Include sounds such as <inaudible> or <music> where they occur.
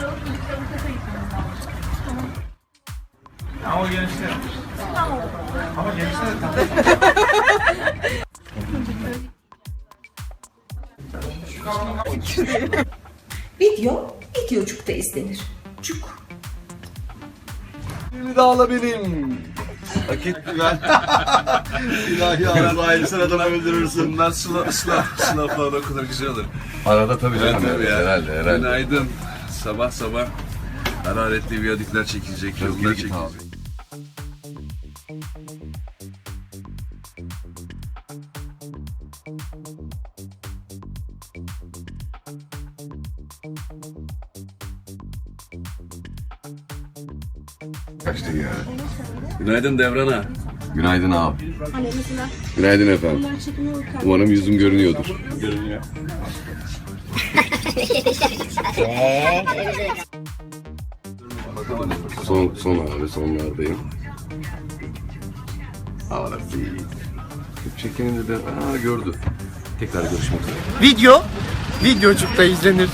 gitmemiz lazım. Ama gençler. Ama gençler de tatlı. Video videocukta izlenir. Cuk. Bir dağla benim. Hak etti ben. İlahi arada aynı sırada öldürürsün. Bunlar sınav, sınav, sınavlar o kadar güzel olur. Arada tabii Evet, tabii. Herhalde herhalde. Günaydın. Sabah sabah hararetli viyadükler çekilecek, yollar çekilecek. Kaçtı ya. Günaydın Devran'a. Günaydın abi. Günaydın efendim. Umarım yüzüm görünüyordur. Görünüyor. <laughs> Son, son abi sonlardayım. Ağlar Çekeninde de aa gördü. Tekrar görüşmek üzere. Video, videocukta izlenir.